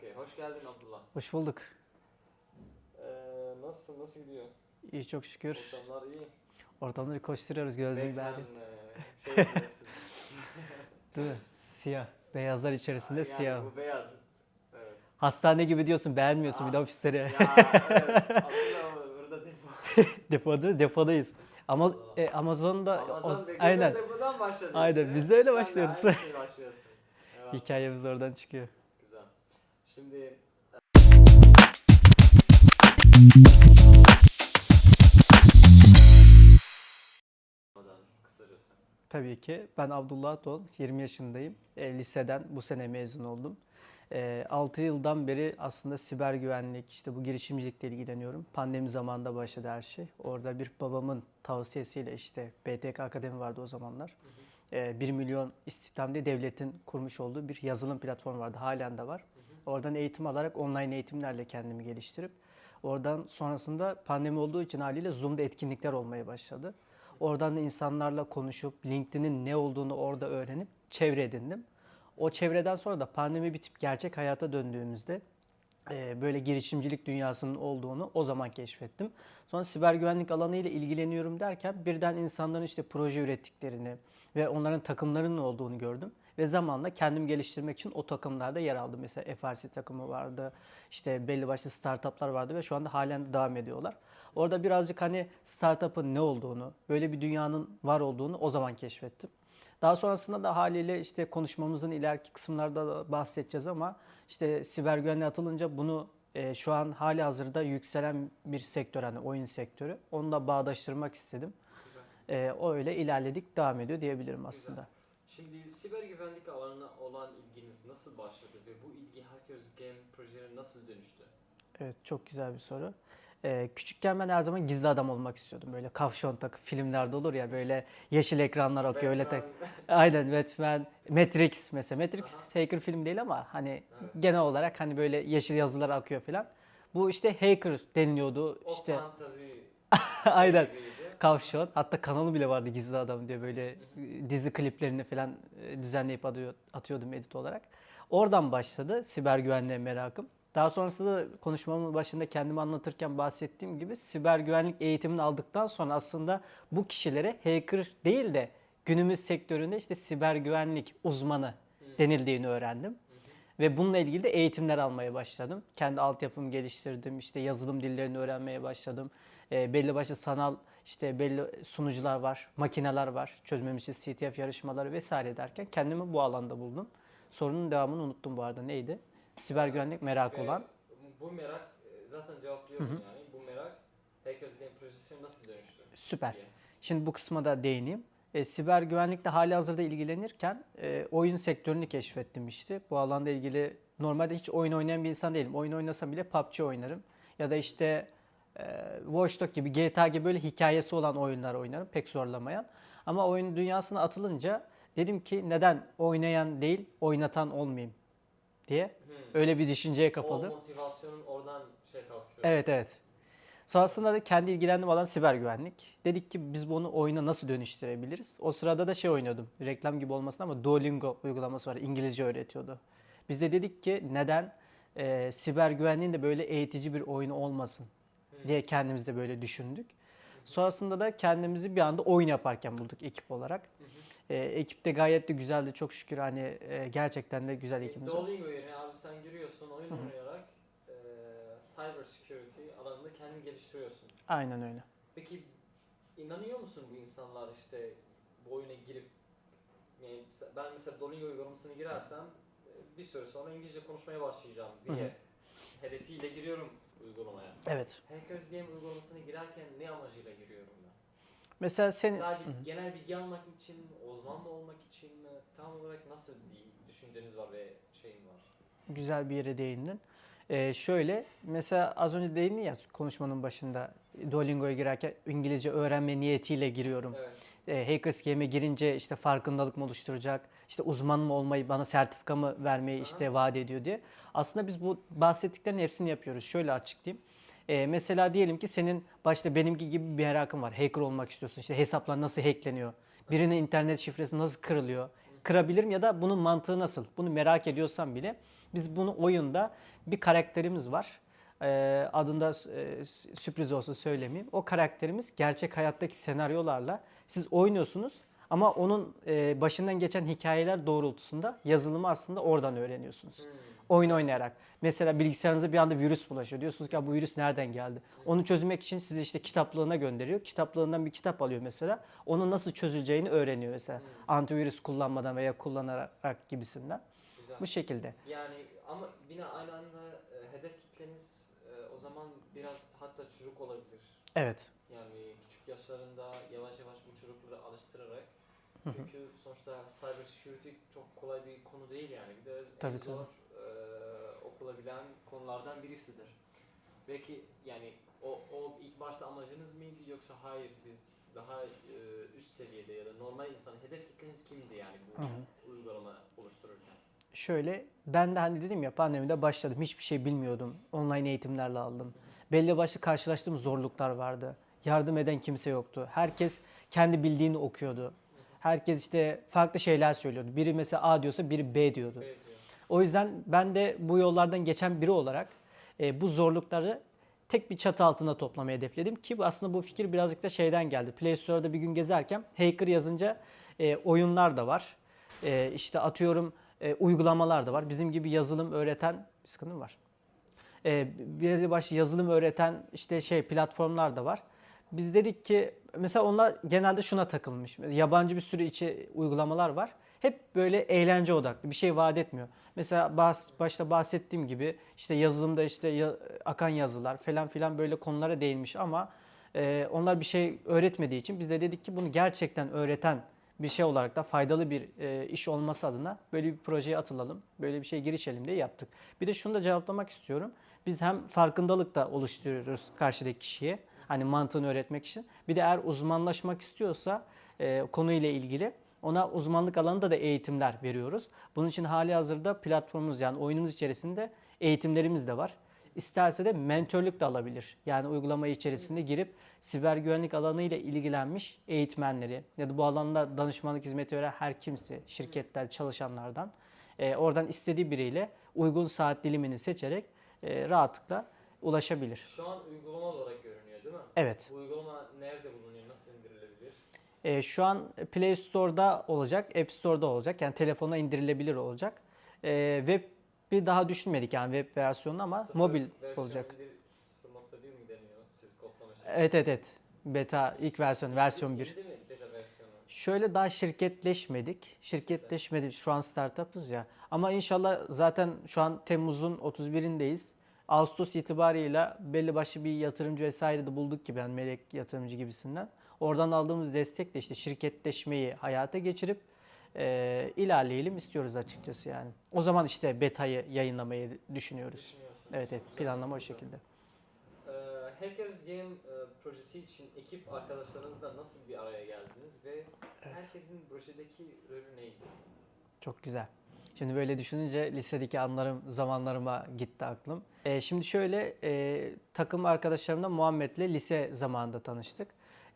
Okey, hoş geldin Abdullah. Hoş bulduk. Ee, nasılsın, nasıl gidiyor? İyi çok şükür. Ortamlar iyi. Ortamları koşturuyoruz gördüğün Batman, gibi. e, şey. Değil mi? Siyah. Beyazlar içerisinde yani siyah. bu beyaz. Evet. Hastane gibi diyorsun beğenmiyorsun bir de Aa, ofisleri. Ya evet, Abdullah burada depo. Depoda, depodayız. Ama e, Amazon'da Amazon o- aynen Aynen, işte. biz de öyle Sen başlıyoruz. aynı şey başlıyorsun. Evet, hikayemiz oradan çıkıyor. Şimdi kısaca Tabii ki. Ben Abdullah Don, 20 yaşındayım. E, liseden bu sene mezun oldum. E, 6 yıldan beri aslında siber güvenlik, işte bu girişimcilikle ilgileniyorum. Pandemi zamanında başladı her şey. Orada bir babamın tavsiyesiyle işte BTK Akademi vardı o zamanlar. E, 1 milyon istihdam diye devletin kurmuş olduğu bir yazılım platformu vardı. Halen de var. Oradan eğitim alarak online eğitimlerle kendimi geliştirip oradan sonrasında pandemi olduğu için haliyle Zoom'da etkinlikler olmaya başladı. Oradan da insanlarla konuşup LinkedIn'in ne olduğunu orada öğrenip çevre edindim. O çevreden sonra da pandemi bitip gerçek hayata döndüğümüzde e, böyle girişimcilik dünyasının olduğunu o zaman keşfettim. Sonra siber güvenlik alanı ile ilgileniyorum derken birden insanların işte proje ürettiklerini ve onların takımlarının olduğunu gördüm. Ve zamanla kendim geliştirmek için o takımlarda yer aldım. Mesela FRC takımı vardı, işte belli başlı startuplar vardı ve şu anda halen de devam ediyorlar. Orada birazcık hani startup'ın ne olduğunu, böyle bir dünyanın var olduğunu o zaman keşfettim. Daha sonrasında da haliyle işte konuşmamızın ileriki kısımlarda da bahsedeceğiz ama işte siber güvenliğe atılınca bunu e, şu an hali hazırda yükselen bir sektör hani oyun sektörü. Onu da bağdaştırmak istedim. Güzel. E, o öyle ilerledik, devam ediyor diyebilirim aslında. Şimdi siber güvenlik alanına olan ilginiz nasıl başladı ve bu ilgi Hackers Game projelerine nasıl dönüştü? Evet, çok güzel bir soru. Ee, küçükken ben her zaman gizli adam olmak istiyordum. Böyle kafşon takıp filmlerde olur ya böyle yeşil ekranlar akıyor öyle tek. Aynen Batman, Matrix mesela. Matrix hacker film değil ama hani Evet. genel olarak hani böyle yeşil yazılar akıyor falan. Bu işte hacker deniliyordu. O işte fantazi aynen gibiydi. Kavşon. Hatta kanalı bile vardı gizli adam diye böyle e, dizi kliplerini falan e, düzenleyip atıyor, atıyordum edit olarak. Oradan başladı siber güvenliğe merakım. Daha sonrasında da konuşmamın başında kendimi anlatırken bahsettiğim gibi siber güvenlik eğitimini aldıktan sonra aslında bu kişilere hacker değil de günümüz sektöründe işte siber güvenlik uzmanı denildiğini öğrendim. Ve bununla ilgili de eğitimler almaya başladım. Kendi altyapımı geliştirdim. işte yazılım dillerini öğrenmeye başladım. E, belli başlı sanal işte belli sunucular var, makineler var. Çözmemiz için CTF yarışmaları vesaire derken kendimi bu alanda buldum. Sorunun devamını unuttum bu arada. Neydi? Siber güvenlik merakı Ve olan. Bu merak e, zaten cevaplıyorum yani. Bu merak Hackers Game projesine nasıl dönüştü? Süper. diye. Şimdi bu kısma da değineyim. E, siber güvenlikle hali hazırda ilgilenirken e, oyun sektörünü keşfettim işte. Bu alanda ilgili normalde hiç oyun oynayan bir insan değilim. Oyun oynasam bile PUBG oynarım. Ya da işte Watch Dogs gibi, GTA gibi böyle hikayesi olan oyunlar oynarım. Pek zorlamayan. Ama oyun dünyasına atılınca dedim ki neden oynayan değil, oynatan olmayayım diye. Hmm. Öyle bir düşünceye O kapıldım. motivasyonun oradan şey kalkıyor. Evet evet. Sonrasında da kendi ilgilendiğim alan siber güvenlik. Dedik ki biz bunu oyuna nasıl dönüştürebiliriz? O sırada da şey oynuyordum. Reklam gibi olmasın ama Duolingo uygulaması var. İngilizce öğretiyordu. Biz de dedik ki neden e, siber güvenliğin de böyle eğitici bir oyunu olmasın diye kendimiz de böyle düşündük. Sonrasında da kendimizi bir anda oyun yaparken bulduk ekip olarak. Hı hı. E, ekip de gayet de güzeldi çok şükür hani e, gerçekten de güzel ekibimiz var. Duolingo yerine abi sen giriyorsun oyun oynayarak e, cyber security alanında kendini geliştiriyorsun. Aynen öyle. Peki inanıyor musun bu insanlar işte bu oyuna girip yani ben mesela Duolingo uygulamasına girersem e, bir süre sonra İngilizce konuşmaya başlayacağım diye hedefiyle giriyorum uygulamaya. Evet. Hackers Game uygulamasına girerken ne amacıyla giriyorum ben? Mesela senin Sadece genel bilgi almak için mi, uzman mı olmak için mi? Tam olarak nasıl bir düşünceniz var ve şeyin var? Güzel bir yere değindin. Ee, şöyle mesela az önce değindin ya konuşmanın başında Duolingo'ya girerken İngilizce öğrenme niyetiyle giriyorum. Evet. Ee, Hackers Game'e girince işte farkındalık mı oluşturacak, işte uzman mı olmayı, bana sertifika mı vermeyi işte vaat ediyor diye. Aslında biz bu bahsettiklerin hepsini yapıyoruz. Şöyle açıklayayım. Ee, mesela diyelim ki senin başta benimki gibi bir merakın var. Hacker olmak istiyorsun. İşte hesaplar nasıl hackleniyor? Birinin internet şifresi nasıl kırılıyor? Kırabilirim ya da bunun mantığı nasıl? Bunu merak ediyorsan bile Biz bunu oyunda bir karakterimiz var. Ee, adında e, sürpriz olsun söylemeyeyim. O karakterimiz gerçek hayattaki senaryolarla siz oynuyorsunuz ama onun e, başından geçen hikayeler doğrultusunda yazılımı aslında oradan öğreniyorsunuz. Hmm. Oyun oynayarak. Mesela bilgisayarınıza bir anda virüs bulaşıyor. Diyorsunuz ki "Ya bu virüs nereden geldi? Onu çözmek için sizi işte kitaplığına gönderiyor. Kitaplığından bir kitap alıyor mesela. Onun nasıl çözüleceğini öğreniyor mesela. Hmm. Antivirüs kullanmadan veya kullanarak gibisinden. Güzel. Bu şekilde. Yani ama yine aynı anda e, hedef kitleniz e, o zaman biraz hatta çocuk olabilir. Evet. Yani küçük yaşlarında yavaş yavaş bu çocukları alıştırarak. Çünkü sonuçta cyber security çok kolay bir konu değil yani. Bir de Tabii, en tabii. zor e, okulabilen konulardan birisidir. Belki yani o, o ilk başta amacınız mıydı yoksa hayır biz daha e, üst seviyede ya da normal insan hedef kitleniz kimdi yani bu Hı hı. uygulama oluştururken? Şöyle ben de hani dedim ya pandemide başladım. Hiçbir şey bilmiyordum. Online eğitimlerle aldım. Belli başlı karşılaştığım zorluklar vardı. Yardım eden kimse yoktu. Herkes kendi bildiğini okuyordu. Herkes işte farklı şeyler söylüyordu. Biri mesela A diyorsa biri B diyordu. Evet. O yüzden ben de bu yollardan geçen biri olarak e, bu zorlukları tek bir çatı altında toplamayı hedefledim ki aslında bu fikir birazcık da şeyden geldi. Play Store'da bir gün gezerken hacker yazınca e, oyunlar da var. E, işte atıyorum e, uygulamalar da var. Bizim gibi yazılım öğreten bir sıkıntı var? E, bir başlı yazılım öğreten işte şey platformlar da var. Biz dedik ki mesela onlar genelde şuna takılmış. Yabancı bir sürü içi uygulamalar var. Hep böyle eğlence odaklı. Bir şey vaat etmiyor. Mesela bahs- başta bahsettiğim gibi işte yazılımda işte ya- akan yazılar falan filan böyle konulara değinmiş ama e, onlar bir şey öğretmediği için biz de dedik ki bunu gerçekten öğreten bir şey olarak da faydalı bir e, iş olması adına böyle bir projeye atılalım. Böyle bir şeye girişelim diye yaptık. Bir de şunu da cevaplamak istiyorum. Biz hem farkındalık da oluşturuyoruz karşıdaki kişiye. Hani mantığını öğretmek için. Bir de eğer uzmanlaşmak istiyorsa e, konuyla ilgili ona uzmanlık alanında da eğitimler veriyoruz. Bunun için hali hazırda platformumuz yani oyunumuz içerisinde eğitimlerimiz de var. İsterse de mentörlük de alabilir. Yani uygulama içerisinde girip siber güvenlik alanıyla ilgilenmiş eğitmenleri ya da bu alanda danışmanlık hizmeti veren her kimse, şirketler, çalışanlardan e, oradan istediği biriyle uygun saat dilimini seçerek e, rahatlıkla ulaşabilir. Şu an uygulama olarak görünüyor değil mi? Evet. Bu uygulama nerede bulunuyor? Nasıl indirilebilir? E, şu an Play Store'da olacak, App Store'da olacak. Yani telefona indirilebilir olacak. E, web bir daha düşünmedik yani web versiyonu ama Sıfır mobil versiyon olacak. bir- 0.1 mi deniyor? Siz. Evet evet evet. Beta ilk versiyon, versiyon 1. Yeni mi beta versiyonu? Şöyle daha şirketleşmedik. Şirketleşmedik. Şu an startup'ız ya. Ama inşallah zaten şu an Temmuz'un 31'indeyiz. Ağustos itibarıyla belli başlı bir yatırımcı vesaire de bulduk gibi yani melek yatırımcı gibisinden. Oradan aldığımız destekle işte şirketleşmeyi hayata geçirip e, ilerleyelim istiyoruz açıkçası yani. O zaman işte beta'yı yayınlamayı düşünüyoruz. Evet evet planlama o şekilde. Ee, Hackers Game e, projesi için ekip arkadaşlarınızla nasıl bir araya geldiniz ve herkesin projedeki rolü neydi? Çok güzel. Şimdi böyle düşününce lisedeki anlarım, zamanlarıma gitti aklım. Ee, şimdi şöyle e, takım arkadaşlarımla Muhammed'le lise zamanında tanıştık.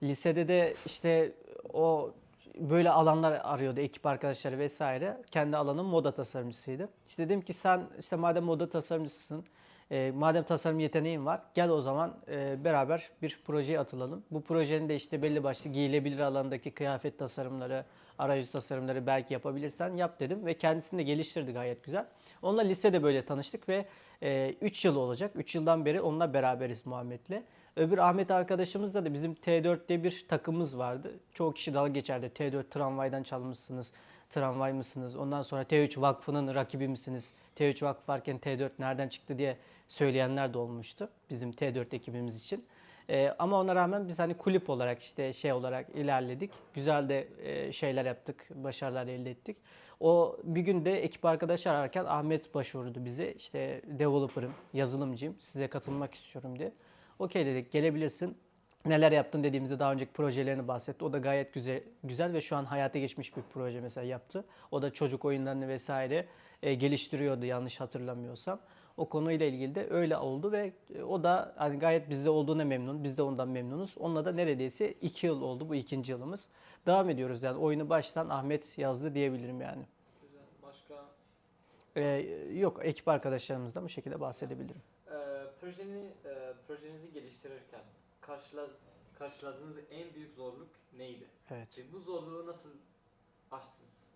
Lisede de işte o böyle alanlar arıyordu ekip arkadaşları vesaire. Kendi alanım moda tasarımcısıydı. İşte dedim ki sen işte madem moda tasarımcısısın, e, madem tasarım yeteneğin var gel o zaman e, beraber bir projeye atılalım. Bu projenin de işte belli başlı giyilebilir alandaki kıyafet tasarımları, arayüz tasarımları belki yapabilirsen yap dedim ve kendisini de geliştirdi gayet güzel. Onunla lisede böyle tanıştık ve 3 yıl olacak. 3 yıldan beri onunla beraberiz Muhammed'le. Öbür Ahmet arkadaşımızda da bizim T4'te bir takımımız vardı. Çoğu kişi dalga geçerdi. T4 tramvaydan çalmışsınız, tramvay mısınız? Ondan sonra T3 Vakfı'nın rakibi misiniz? T3 Vakfı varken T4 nereden çıktı diye söyleyenler de olmuştu bizim T4 ekibimiz için. Ee, ama ona rağmen biz hani kulüp olarak işte şey olarak ilerledik. Güzel de e, şeyler yaptık, başarılar elde ettik. O bir gün de ekip arkadaşı ararken Ahmet başvurdu bize. İşte developer'ım, yazılımcıyım, size katılmak istiyorum diye. Okey dedik, gelebilirsin. Neler yaptın dediğimizde daha önceki projelerini bahsetti. O da gayet güzel, güzel ve şu an hayata geçmiş bir proje mesela yaptı. O da çocuk oyunlarını vesaire e, geliştiriyordu yanlış hatırlamıyorsam. O konuyla ilgili de öyle oldu ve e, o da hani gayet bizde olduğuna memnun. Biz de ondan memnunuz. Onunla da neredeyse iki yıl oldu. Bu ikinci yılımız. Devam ediyoruz yani oyunu baştan Ahmet yazdı diyebilirim yani. Güzel. Başka Ee, yok ekip arkadaşlarımızdan bu şekilde bahsedebilirim. Ee, projeni, e, projenizi geliştirirken karşıla, karşıladığınız en büyük zorluk neydi? Evet. Ve bu zorluğu nasıl aştınız?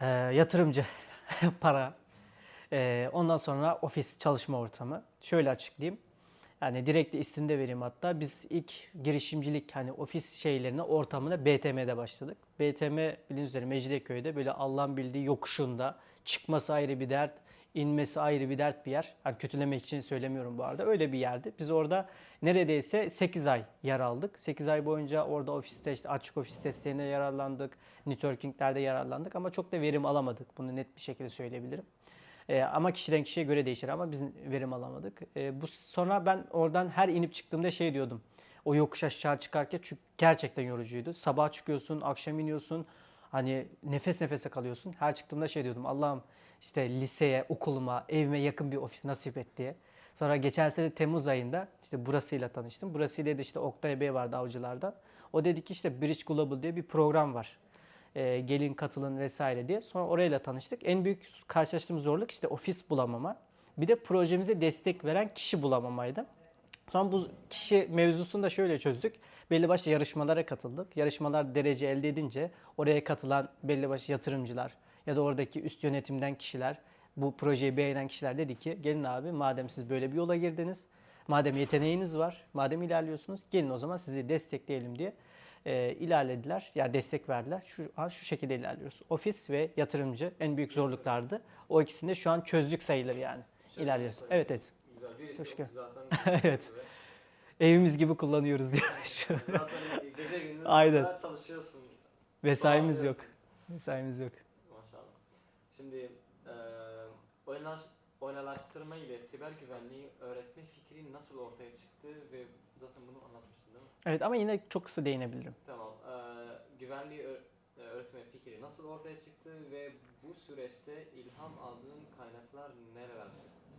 Ee, yatırımcı, para. Ee, ondan sonra ofis çalışma ortamı. Şöyle açıklayayım. Yani direkt de isimde vereyim hatta. Biz ilk girişimcilik hani ofis şeylerine ortamına BTM'de başladık. BTM bildiğiniz üzere Mecidiyeköy'de böyle Allah'ın bildiği yokuşunda çıkması ayrı bir dert, inmesi ayrı bir dert bir yer. Hani kötülemek için söylemiyorum bu arada. Öyle bir yerdi. Biz orada neredeyse 8 ay yer aldık. 8 ay boyunca orada ofiste işte açık ofis desteğine yararlandık. Networking'lerde yararlandık ama çok da verim alamadık. Bunu net bir şekilde söyleyebilirim. Ee, ama kişiden kişiye göre değişir ama biz verim alamadık. Ee, bu sonra ben oradan her inip çıktığımda şey diyordum. O yokuş aşağı çıkarken çünkü gerçekten yorucuydu. Sabah çıkıyorsun, akşam iniyorsun. Hani nefes nefese kalıyorsun. Her çıktığımda şey diyordum. Allah'ım işte liseye, okuluma, evime yakın bir ofis nasip et diye. Sonra geçen sene Temmuz ayında işte burasıyla tanıştım. Burasıyla da işte Oktay Bey vardı avcılardan. O dedi ki işte Bridge Global diye bir program var. Ee, gelin katılın vesaire diye. Sonra orayla tanıştık. En büyük karşılaştığımız zorluk işte ofis bulamama. Bir de projemize destek veren kişi bulamamaydı. Sonra bu kişi mevzusunu da şöyle çözdük. Belli başlı yarışmalara katıldık. Yarışmalar derece elde edince oraya katılan belli başlı yatırımcılar ya da oradaki üst yönetimden kişiler, bu projeyi beğenen kişiler dedi ki gelin abi madem siz böyle bir yola girdiniz, madem yeteneğiniz var, madem ilerliyorsunuz gelin o zaman sizi destekleyelim diye e, ilerlediler. Ya yani destek verdiler. Şu an şu şekilde ilerliyoruz. Ofis ve yatırımcı en büyük zorluklardı. O ikisini de şu an çözdük sayılır yani. Şöyle İlerliyoruz. söyleyeyim. Evet evet. Güzel. Birisi Hoş ofis geldin. zaten. Evet. Evimiz gibi kullanıyoruz diyor. Zaten gece gündüz Aynen. çalışıyorsun. Vesaimiz yok. Vesaimiz yok. Maşallah. Şimdi e, oynaş, oynalaştırma ile siber güvenliği öğretme fikri nasıl ortaya çıktı ve zaten bunu anlatmıştın değil mi? Evet ama yine çok kısa değinebilirim. Tamam. E, güvenliği öğretme fikri nasıl ortaya çıktı ve bu süreçte ilham aldığın kaynaklar neler?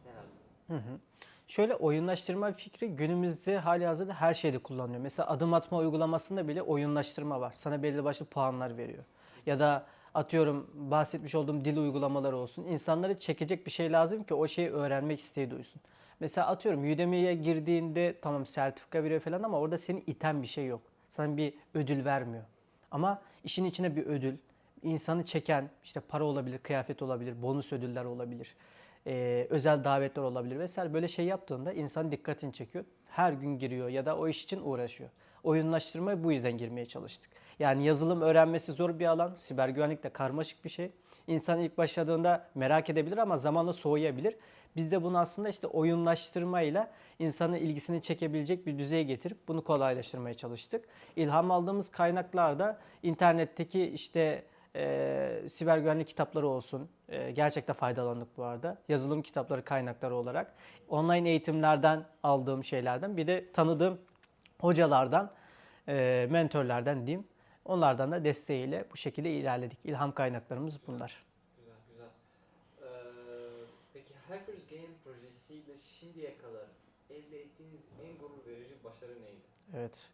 Neler? Hı hı. Şöyle oyunlaştırma fikri günümüzde hali hazırda her şeyde kullanılıyor. Mesela adım atma uygulamasında bile oyunlaştırma var. Sana belli başlı puanlar veriyor. Ya da atıyorum bahsetmiş olduğum dil uygulamaları olsun. İnsanları çekecek bir şey lazım ki o şeyi öğrenmek isteği duysun. Mesela atıyorum Udemy'ye girdiğinde tamam sertifika veriyor falan ama orada seni iten bir şey yok. Sana bir ödül vermiyor. Ama işin içine bir ödül, insanı çeken işte para olabilir, kıyafet olabilir, bonus ödüller olabilir e, özel davetler olabilir vesaire böyle şey yaptığında insan dikkatini çekiyor. Her gün giriyor ya da o iş için uğraşıyor. Oyunlaştırmaya bu yüzden girmeye çalıştık. Yani yazılım öğrenmesi zor bir alan. Siber güvenlik de karmaşık bir şey. İnsan ilk başladığında merak edebilir ama zamanla soğuyabilir. Biz de bunu aslında işte oyunlaştırmayla insanın ilgisini çekebilecek bir düzeye getirip bunu kolaylaştırmaya çalıştık. İlham aldığımız kaynaklar da internetteki işte e, siber güvenlik kitapları olsun. E, gerçekten faydalandık bu arada. Yazılım kitapları kaynakları olarak. Online eğitimlerden aldığım şeylerden. Bir de tanıdığım hocalardan, e, mentorlardan diyeyim. Onlardan da desteğiyle bu şekilde ilerledik. İlham kaynaklarımız bunlar. Güzel güzel. Ee, peki Hackers Game projesiyle şimdiye kadar elde ettiğiniz en gurur verici başarı neydi? Evet.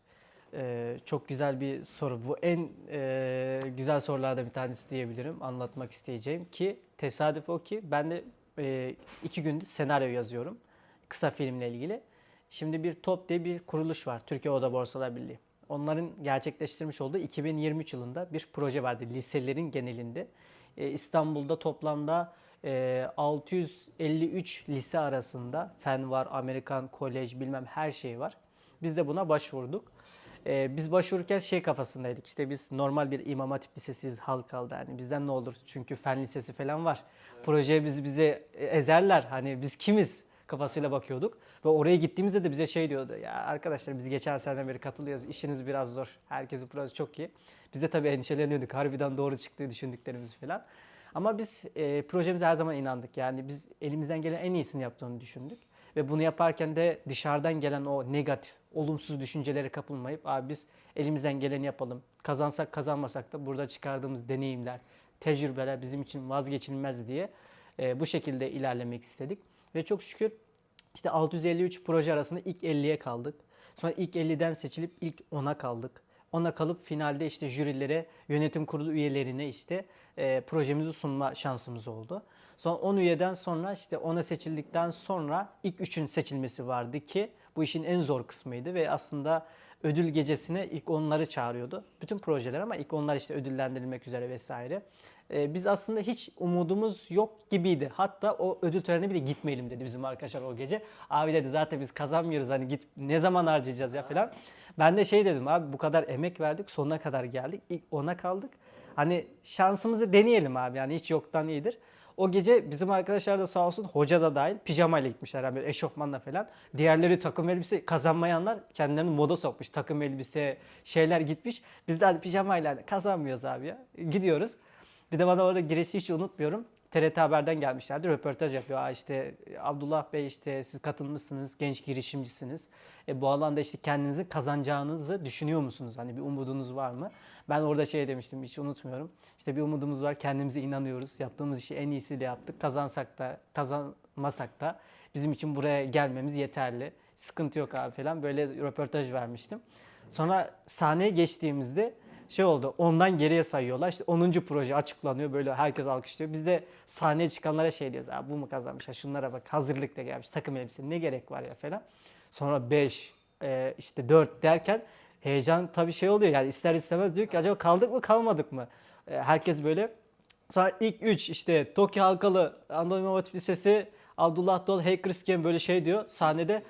Ee, çok güzel bir soru. Bu en e, güzel sorulardan bir tanesi diyebilirim. Anlatmak isteyeceğim ki tesadüf o ki ben de e, iki gündür senaryo yazıyorum. Kısa filmle ilgili. Şimdi bir TOP diye bir kuruluş var. Türkiye Oda Borsalar Birliği. Onların gerçekleştirmiş olduğu 2023 yılında bir proje vardı liselerin genelinde. E, İstanbul'da toplamda 653 lise arasında fen var, Amerikan kolej bilmem her şey var. Biz de buna başvurduk. Ee, biz başvururken şey kafasındaydık. İşte biz normal bir İmam Hatip Lisesiyiz Halkalı'da. Yani bizden ne olur? Çünkü fen lisesi falan var. Projeye bizi bize ezerler. Hani biz kimiz? kafasıyla bakıyorduk. Ve oraya gittiğimizde de bize şey diyordu. Ya arkadaşlar biz geçen seneden beri katılıyoruz. İşiniz biraz zor. Herkesin projesi çok iyi. Biz de tabii endişeleniyorduk. Harbiden doğru çıktığı düşündüklerimiz falan. Ama biz e, projemize her zaman inandık. Yani biz elimizden gelen en iyisini yaptığını düşündük. Ve bunu yaparken de dışarıdan gelen o negatif, olumsuz düşüncelere kapılmayıp abi biz elimizden geleni yapalım. Kazansak kazanmasak da burada çıkardığımız deneyimler, tecrübeler bizim için vazgeçilmez diye e, bu şekilde ilerlemek istedik. Ve çok şükür işte 653 proje arasında ilk 50'ye kaldık. Sonra ilk 50'den seçilip ilk 10'a kaldık. Ona kalıp finalde işte jürilere, yönetim kurulu üyelerine işte e, projemizi sunma şansımız oldu. Sonra 10 üyeden sonra işte ona seçildikten sonra ilk 3'ün seçilmesi vardı ki bu işin en zor kısmıydı ve aslında ödül gecesine ilk onları çağırıyordu. Bütün projeler ama ilk onlar işte ödüllendirilmek üzere vesaire. Ee, biz aslında hiç umudumuz yok gibiydi. Hatta o ödül törenine bile gitmeyelim dedi bizim arkadaşlar o gece. Abi dedi zaten biz kazanmıyoruz hani git ne zaman harcayacağız ya falan. Ben de şey dedim abi bu kadar emek verdik sonuna kadar geldik. İlk ona kaldık. Hani şansımızı deneyelim abi yani hiç yoktan iyidir. O gece bizim arkadaşlar da sağ olsun hoca da dahil pijamayla gitmişler yani eşofmanla falan. Diğerleri takım elbise kazanmayanlar kendilerini moda sokmuş. Takım elbise şeyler gitmiş. Biz de hadi pijamayla hani kazanmıyoruz abi ya. Gidiyoruz. Bir de bana orada girişi hiç unutmuyorum. TRT Haber'den gelmişlerdi. Röportaj yapıyor. Aa işte Abdullah Bey işte siz katılmışsınız, genç girişimcisiniz. E, bu alanda işte kendinizi kazanacağınızı düşünüyor musunuz? Hani bir umudunuz var mı? Ben orada şey demiştim hiç unutmuyorum. İşte bir umudumuz var, kendimize inanıyoruz. Yaptığımız işi en iyisiyle yaptık. Kazansak da, kazanmasak da bizim için buraya gelmemiz yeterli. Sıkıntı yok abi falan. Böyle röportaj vermiştim. Sonra sahneye geçtiğimizde şey oldu. Ondan geriye sayıyorlar. İşte 10. proje açıklanıyor. Böyle herkes alkışlıyor. Biz de sahneye çıkanlara şey diyoruz. Abi bu mu kazanmış? Ha şunlara bak. Hazırlıkta gelmiş. Takım elbise. Ne gerek var ya falan. Sonra 5, işte 4 derken heyecan tabii şey oluyor. Yani ister istemez diyor ki acaba kaldık mı kalmadık mı? E, herkes böyle. Sonra ilk 3 işte Tokyo Halkalı Anadolu İmam Hatip Lisesi Abdullah Dol Hackers Game böyle şey diyor. Sahnede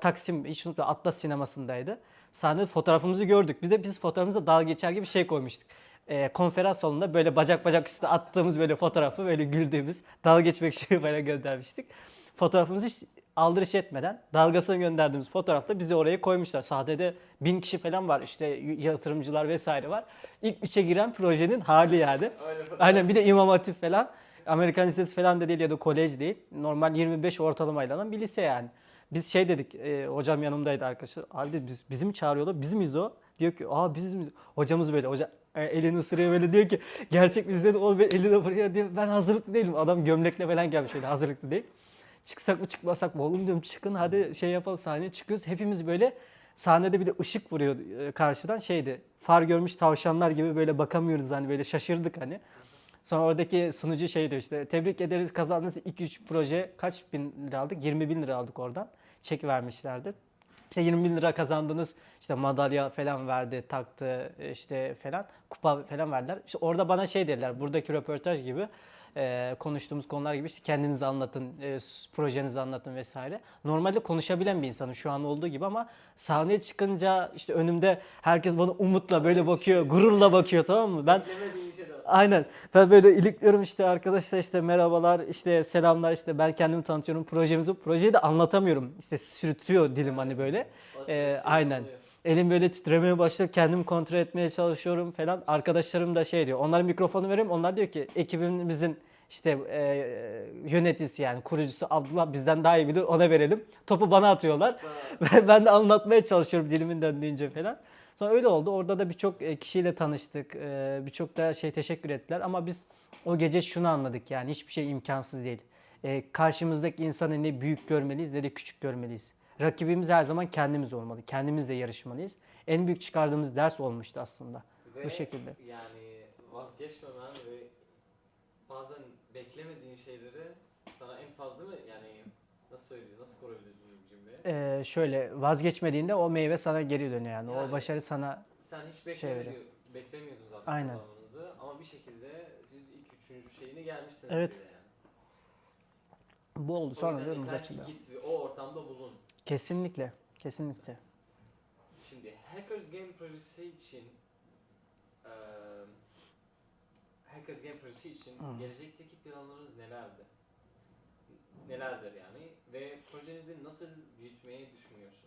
Taksim hiç unutma Atlas sinemasındaydı. Sahnede fotoğrafımızı gördük. Biz de biz fotoğrafımıza dalga geçer gibi şey koymuştuk. E, konferans salonunda böyle bacak bacak üstüne attığımız böyle fotoğrafı böyle güldüğümüz dalga geçmek için böyle göndermiştik. Fotoğrafımızı hiç aldırış etmeden dalgasına gönderdiğimiz fotoğrafta bizi oraya koymuşlar. Sahnede bin kişi falan var işte yatırımcılar vesaire var. İlk üçe giren projenin hali yani. Fotoğraf- Aynen bir de İmam Hatip falan. Amerikan Lisesi falan da değil ya da kolej değil. Normal 25 ortalamayla olan bir lise yani. Biz şey dedik, e, hocam yanımdaydı arkadaşlar. Abi biz, bizi mi çağırıyorlar? Biz miyiz o? Diyor ki, aa biziz mi? Hocamız böyle, hoca e, elini ısırıyor böyle diyor ki, gerçek biz dedi, o elini buraya diyor. Ben hazırlıklı değilim. Adam gömlekle falan gelmiş öyle hazırlıklı değil. Çıksak mı çıkmasak mı? Oğlum diyorum çıkın hadi şey yapalım sahneye çıkıyoruz. Hepimiz böyle sahnede bir de ışık vuruyor e, karşıdan şeydi. Far görmüş tavşanlar gibi böyle bakamıyoruz hani böyle şaşırdık hani. Sonra oradaki sunucu şey diyor işte tebrik ederiz kazandınız 2-3 proje kaç bin lira aldık? 20 bin lira aldık oradan. Çek vermişlerdi. İşte 20 bin lira kazandınız işte madalya falan verdi taktı işte falan kupa falan verdiler. İşte orada bana şey dediler buradaki röportaj gibi e, konuştuğumuz konular gibi işte kendinizi anlatın, e, projenizi anlatın vesaire. Normalde konuşabilen bir insanım şu an olduğu gibi ama sahneye çıkınca işte önümde herkes bana umutla böyle bakıyor, gururla bakıyor tamam mı? Ben. Aynen. Ben böyle ilikliyorum işte arkadaşlar işte merhabalar işte selamlar işte ben kendimi tanıtıyorum projemizi. Projeyi de anlatamıyorum. İşte sürtüyor dilim hani böyle. Ee, aynen. oluyor. Elim böyle titremeye başlıyor. Kendimi kontrol etmeye çalışıyorum falan. Arkadaşlarım da şey diyor. Onlara mikrofonu veriyorum. Onlar diyor ki ekibimizin işte e, yöneticisi yani kurucusu Abdullah bizden daha iyi bilir ona verelim. Topu bana atıyorlar. Ben, ben de anlatmaya çalışıyorum dilimin döndüğünce falan. Sonra öyle oldu. Orada da birçok e, kişiyle tanıştık. E, Birçok da şey teşekkür ettiler. Ama biz o gece şunu anladık yani hiçbir şey imkansız değil. E, Karşımızdaki insanı ne büyük görmeliyiz ne de küçük görmeliyiz. Rakibimiz her zaman kendimiz olmalı. Kendimizle yarışmalıyız. En büyük çıkardığımız ders olmuştu aslında. Ve Bu şekilde. Yani vazgeçmemen ve bazen beklemediğin şeyleri sana en fazla mı yani nasıl söyleyeyim nasıl kurabiliriz bu cümleyi? E, şöyle vazgeçmediğinde o meyve sana geri dönüyor yani. Yani- O başarı sana Sen hiç Şey beklemiyordun, öyle. beklemiyordun zaten Aynen. ama bir şekilde siz ilk üçüncü şeyine gelmişsiniz Evet. yani. bu oldu. O Sonra yolumuz açıldı. git ve o ortamda bulun. Kesinlikle. Kesinlikle. Şimdi Hackers Game projesi için eee Hackers Game projesi için Hı. gelecekteki planlarınız nelerdi? Nelerdir yani ve projenizi nasıl büyütmeyi düşünüyorsunuz?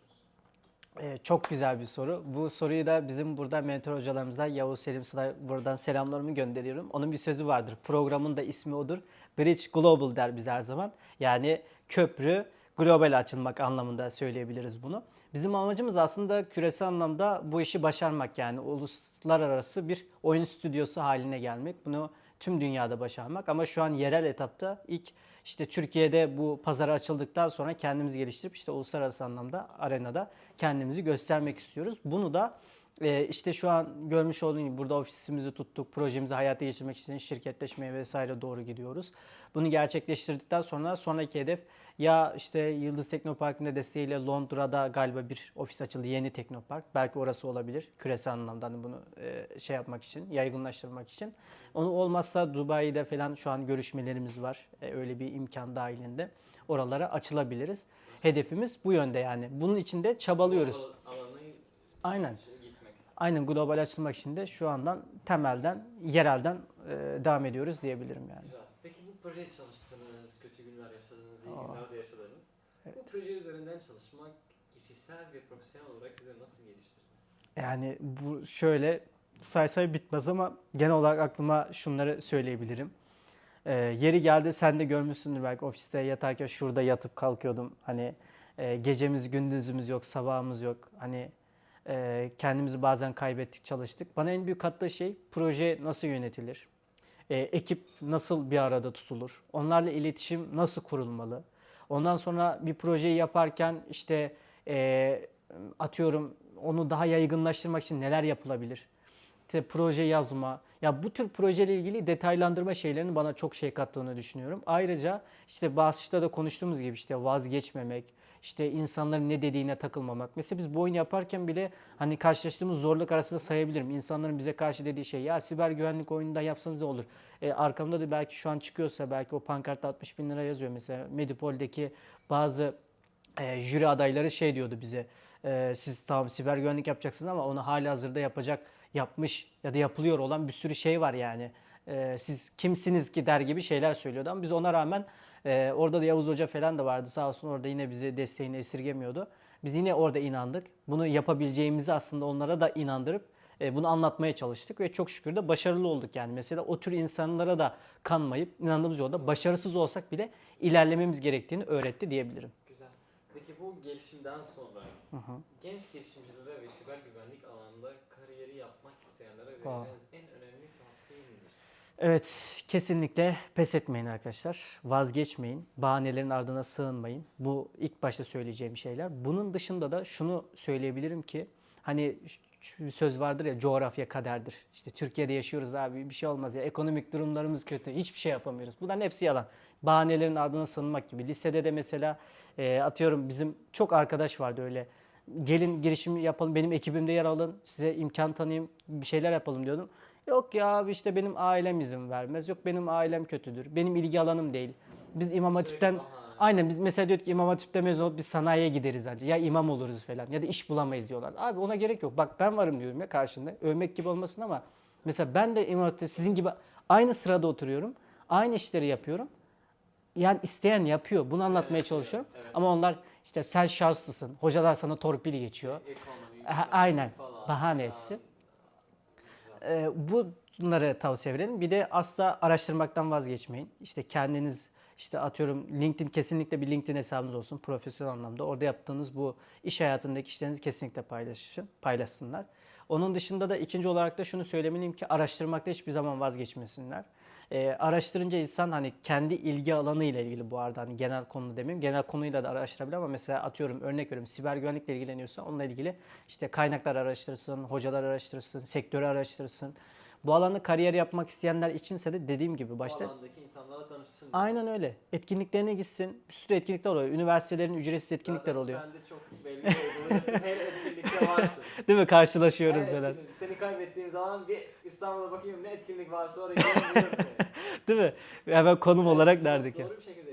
Ee, çok güzel bir soru. Bu soruyu da bizim burada mentor hocalarımızdan Yavuz Selim Sıla buradan selamlarımı gönderiyorum. Onun bir sözü vardır. Programın da ismi odur. Bridge Global der biz her zaman. Yani köprü global açılmak anlamında söyleyebiliriz bunu. Bizim amacımız aslında küresel anlamda bu işi başarmak yani uluslararası bir oyun stüdyosu haline gelmek. Bunu tüm dünyada başarmak ama şu an yerel etapta ilk işte Türkiye'de bu pazara açıldıktan sonra kendimizi geliştirip işte uluslararası anlamda arenada kendimizi göstermek istiyoruz. Bunu da Ee, işte şu an görmüş olduğunuz gibi burada ofisimizi tuttuk, projemizi hayata geçirmek için şirketleşmeye vesaire doğru gidiyoruz. Bunu gerçekleştirdikten sonra sonraki hedef ya işte Yıldız Teknopark'ın da desteğiyle Londra'da galiba bir ofis açıldı, yeni Teknopark. Belki orası olabilir küresel anlamda hani bunu e, şey yapmak için, yaygınlaştırmak için. Onu olmazsa Dubai'de falan şu an görüşmelerimiz var. E, öyle bir imkan dahilinde. Oralara açılabiliriz. Hedefimiz bu yönde yani. Bunun için de çabalıyoruz. Aynen. Aynen global açılmak için de şu andan temelden, yerelden e, devam ediyoruz diyebilirim yani. Peki bu projeye çalıştınız, kötü günler yaşadınız, iyi Aa. günler de yaşadınız. Bu proje üzerinden çalışmak kişisel ve profesyonel olarak size nasıl geliştirdi? Yani bu şöyle say say bitmez ama genel olarak aklıma şunları söyleyebilirim. Ee, yeri geldi sen de görmüşsündür belki ofiste yatarken şurada yatıp kalkıyordum. Hani e, gecemiz gündüzümüz yok, sabahımız yok. Hani e, kendimizi bazen kaybettik, çalıştık. Bana en büyük kattığı şey proje nasıl yönetilir? E, ekip nasıl bir arada tutulur? Onlarla iletişim nasıl kurulmalı? Ondan sonra bir projeyi yaparken işte e, atıyorum onu daha yaygınlaştırmak için neler yapılabilir? İşte proje yazma. Ya bu tür projeyle ilgili detaylandırma şeylerinin bana çok şey kattığını düşünüyorum. Ayrıca işte başta da konuştuğumuz gibi işte vazgeçmemek, işte insanların ne dediğine takılmamak. Mesela biz bu oyun yaparken bile hani karşılaştığımız zorluk arasında sayabilirim. İnsanların bize karşı dediği şey ya siber güvenlik oyununda yapsanız da olur. E, arkamda da belki şu an çıkıyorsa belki o pankartta 60 bin lira yazıyor. Mesela Medipol'deki bazı e, jüri adayları şey diyordu bize. e, siz tamam siber güvenlik yapacaksınız ama onu hali hazırda yapacak, yapmış ya da yapılıyor olan bir sürü şey var yani. E, siz kimsiniz ki der gibi şeyler söylüyordu ama biz ona rağmen e, orada da Yavuz Hoca falan da vardı sağ olsun orada yine bizi desteğini esirgemiyordu. Biz yine orada inandık. Bunu yapabileceğimizi aslında onlara da inandırıp e, bunu anlatmaya çalıştık ve çok şükür de başarılı olduk yani. Mesela o tür insanlara da kanmayıp inandığımız yolda başarısız olsak bile ilerlememiz gerektiğini öğretti diyebilirim. Güzel. Peki bu gelişimden sonra genç girişimcilere ve siber güvenlik alanında kariyeri yapmak isteyenlere vereceğiniz en önemli tavsiye nedir? Evet, kesinlikle pes etmeyin arkadaşlar. Vazgeçmeyin. Bahanelerin ardına sığınmayın. Bu ilk başta söyleyeceğim şeyler. Bunun dışında da şunu söyleyebilirim ki hani söz vardır ya coğrafya kaderdir. İşte Türkiye'de yaşıyoruz abi bir şey olmaz ya ekonomik durumlarımız kötü hiçbir şey yapamıyoruz. Bunların hepsi yalan. Bahanelerin ardına sığınmak gibi. Lisede de mesela e, atıyorum bizim çok arkadaş vardı öyle. Gelin girişim yapalım benim ekibimde yer alın size imkan tanıyayım bir şeyler yapalım diyordum. Yok ya abi işte benim ailem izin vermez. Yok benim ailem kötüdür. Benim ilgi alanım değil. Biz İmam Hatip'ten Sürekli bahane. aynen biz mesela diyorduk ki İmam Hatip'te mezun olup biz sanayiye gideriz ancak. Ya imam oluruz falan ya da iş bulamayız diyorlar. Abi ona gerek yok. Bak ben varım diyorum ya karşında. Övmek gibi olmasın ama mesela ben de İmam Hatip'te sizin gibi aynı sırada oturuyorum. Aynı işleri yapıyorum. Yani isteyen yapıyor. Bunu anlatmaya çalışıyorum. evet. Ama onlar işte sen şanslısın. Hocalar sana torpil geçiyor. Ekonomi, ekonomi aynen. Bahane Ha, hepsi. Ee, bunları tavsiye verelim. Bir de asla araştırmaktan vazgeçmeyin. İşte kendiniz işte atıyorum LinkedIn kesinlikle bir LinkedIn hesabınız olsun profesyonel anlamda. Orada yaptığınız bu iş hayatındaki işlerinizi kesinlikle paylaşın, paylaşsınlar. Onun dışında da ikinci olarak da şunu söylemeliyim ki araştırmakta hiçbir zaman vazgeçmesinler. Ee, araştırınca insan hani kendi ilgi alanı ile ilgili bu arada hani genel konu demeyeyim. Genel konuyla da araştırabilir ama mesela atıyorum örnek veriyorum siber güvenlikle ilgileniyorsa onunla ilgili işte kaynaklar araştırsın, hocalar araştırsın, sektörü araştırsın. Bu alanda kariyer yapmak isteyenler içinse de dediğim gibi Bu başta alandaki insanlarla tanışsın. aynen öyle. Etkinliklerine gitsin. Bir sürü etkinlikler oluyor. Üniversitelerin ücretsiz etkinlikler Zaten oluyor. Sen de çok belli olduğunu her etkinlikte varsın. Değil mi? Karşılaşıyoruz Her falan. etkinlik- Seni kaybettiğim zaman bir İstanbul'a bakayım ne etkinlik varsa oraya seni. Değil mi? Hemen konum olarak derdik ya. Doğru bir şekilde.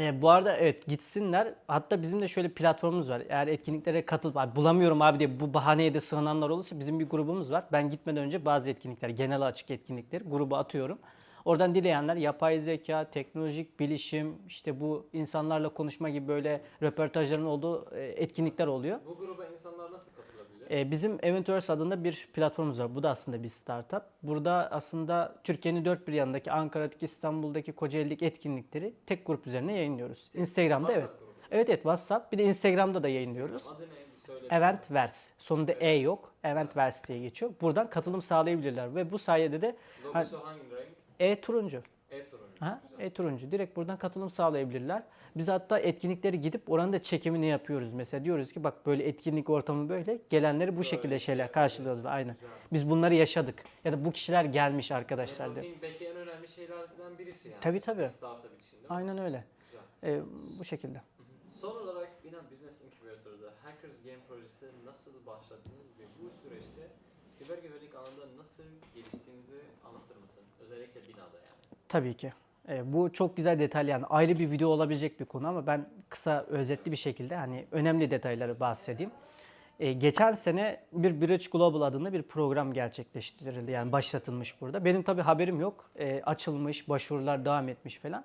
E, bu arada evet gitsinler. Hatta bizim de şöyle platformumuz var. Eğer etkinliklere katılıp "Abi bulamıyorum abi diye bu bahaneye de sığınanlar olursa bizim bir grubumuz var. Ben gitmeden önce bazı etkinlikler, genel açık etkinlikleri gruba atıyorum. Oradan dileyenler yapay zeka, teknolojik bilişim, işte bu insanlarla konuşma gibi böyle röportajların olduğu e, etkinlikler oluyor. Bu gruba insanlar nasıl katılabilir? E, bizim Eventverse adında bir platformumuz var. Bu da aslında bir startup. Burada aslında Türkiye'nin dört bir yanındaki Ankara'daki, İstanbul'daki, Kocaeli'deki etkinlikleri tek grup üzerine yayınlıyoruz. Instagram'da evet. Evet evet WhatsApp. Bir de Instagram'da da yayınlıyoruz. Eventverse. Sonunda E yok. Eventverse diye geçiyor. Buradan katılım sağlayabilirler ve bu sayede de Logosu hangi renk? E turuncu. E turuncu. Ha, Güzel. e-turuncu. Direkt buradan katılım sağlayabilirler. Biz hatta etkinlikleri gidip oranın da çekimini yapıyoruz. Mesela diyoruz ki bak böyle etkinlik ortamı böyle. Gelenleri bu şekilde şey şeyler karşılıyoruz. Aynen. Biz bunları yaşadık. Ya da bu kişiler gelmiş arkadaşlar. Networking belki en önemli şeylerden birisi yani. Tabii, tabii. Startup için değil mi? Aynen öyle. Güzel. E, bu şekilde. Son olarak Binan Business Incubator'da Hackers Game projesi nasıl başlattınız ve bu süreçte siber güvenlik alanında nasıl geliştiğinizi anlatır mısın? Özellikle binada yani. Tabii ki. E, bu çok güzel detaylı yani ayrı bir video olabilecek bir konu ama ben kısa özetli bir şekilde hani önemli detayları bahsedeyim. E, geçen sene bir Bridge Global adında bir program gerçekleştirildi yani başlatılmış burada. Benim tabii haberim yok. E, açılmış, başvurular devam etmiş falan.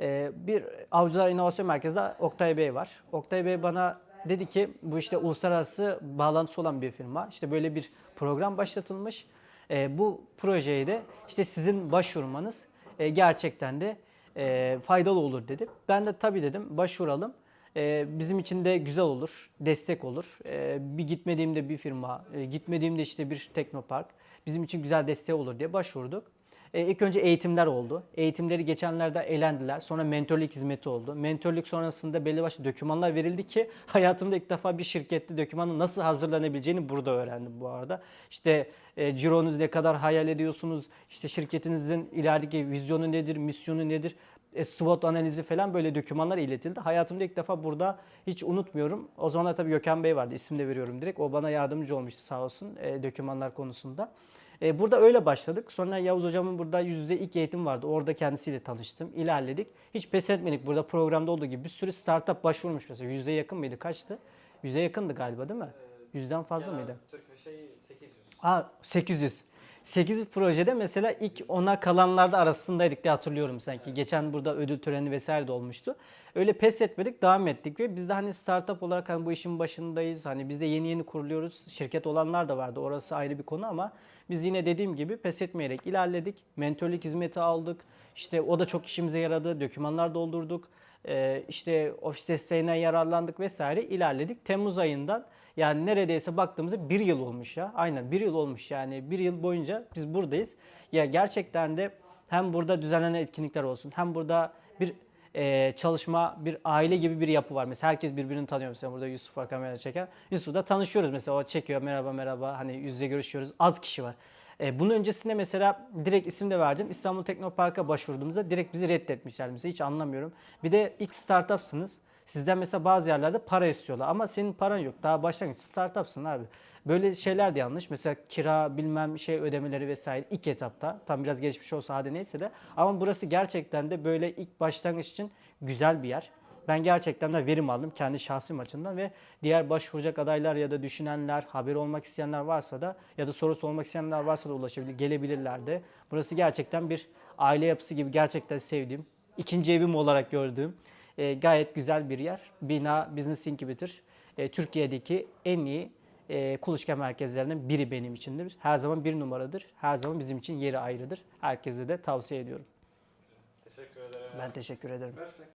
E, bir Avcılar İnovasyon Merkezi'nde Oktay Bey var. Oktay Bey bana dedi ki bu işte uluslararası bağlantısı olan bir firma. İşte böyle bir program başlatılmış. E, bu projeye de işte sizin başvurmanız e, gerçekten de e, faydalı olur dedi. Ben de tabii dedim başvuralım. E, bizim için de güzel olur, destek olur. E, bir gitmediğimde bir firma, e, gitmediğimde işte bir teknopark bizim için güzel destek olur diye başvurduk. E, ilk önce eğitimler oldu. Eğitimleri geçenlerde elendiler. Sonra mentorluk hizmeti oldu. Mentorluk sonrasında belli başlı dokümanlar verildi ki hayatımda ilk defa bir şirkette dokümanın nasıl hazırlanabileceğini burada öğrendim bu arada. İşte e, cironuz ne kadar hayal ediyorsunuz, işte şirketinizin ilerideki vizyonu nedir, misyonu nedir, e, SWOT analizi falan böyle dokümanlar iletildi. Hayatımda ilk defa burada hiç unutmuyorum. O zamanlar tabii Gökhan Bey vardı, isim de veriyorum direkt. O bana yardımcı olmuştu sağ olsun e, dokümanlar konusunda. E, burada öyle başladık. Sonra Yavuz Hocam'ın burada yüz yüze ilk eğitim vardı. Orada kendisiyle tanıştım. İlerledik. Hiç pes etmedik. Burada programda olduğu gibi bir sürü startup başvurmuş mesela. Yüze yakın mıydı? Kaçtı? Yüze yakındı galiba değil mi? Yüzden fazla genel mıydı? Türk şey 800. Aa 800. 800 projede mesela ilk ona kalanlarda arasındaydık diye hatırlıyorum sanki. Geçen burada ödül töreni vesaire de olmuştu. Öyle pes etmedik, devam ettik ve biz de hani startup olarak hani bu işin başındayız. Hani biz de yeni yeni kuruluyoruz. Şirket olanlar da vardı. Orası ayrı bir konu ama biz yine dediğim gibi pes etmeyerek ilerledik. Mentorluk hizmeti aldık. İşte o da çok işimize yaradı. Dokümanlar doldurduk. Ee, işte ofis desteğinden yararlandık vesaire ilerledik. Temmuz ayından yani neredeyse baktığımızda bir yıl olmuş ya. Aynen bir yıl olmuş yani bir yıl boyunca biz buradayız. Ya gerçekten de hem burada düzenlenen etkinlikler olsun hem burada bir e, çalışma, bir aile gibi bir yapı var. Mesela herkes birbirini tanıyor. Mesela burada Yusuf var kamera çeken. Yusuf'la tanışıyoruz mesela. O çekiyor merhaba merhaba hani yüz yüze görüşüyoruz. Az kişi var. E, bunun öncesinde mesela direkt isim de vereceğim. İstanbul Teknopark'a başvurduğumuzda direkt bizi reddetmişler mesela. Hiç anlamıyorum. Bir de ilk startupsınız. Sizden mesela bazı yerlerde para istiyorlar ama senin paran yok. Daha başlangıç startupsın abi. Böyle şeyler de yanlış. Mesela kira bilmem şey ödemeleri vesaire ilk etapta. Tam biraz geçmiş olsa hadi neyse de. Ama burası gerçekten de böyle ilk başlangıç için güzel bir yer. Ben gerçekten de verim aldım kendi şahsım açımdan ve diğer başvuracak adaylar ya da düşünenler, haberi olmak isteyenler varsa da ya da sorusu olmak isteyenler varsa da ulaşabilir, gelebilirler de. Burası gerçekten bir aile yapısı gibi gerçekten sevdiğim, ikinci evim olarak gördüğüm e, gayet güzel bir yer. Bina Business Incubator e, Türkiye'deki en iyi e, kuluçka merkezlerinden biri benim içindir. Her zaman bir numaradır. Her zaman bizim için yeri ayrıdır. Herkese de tavsiye ediyorum. Teşekkür ederim. Ben teşekkür ederim. Perfect.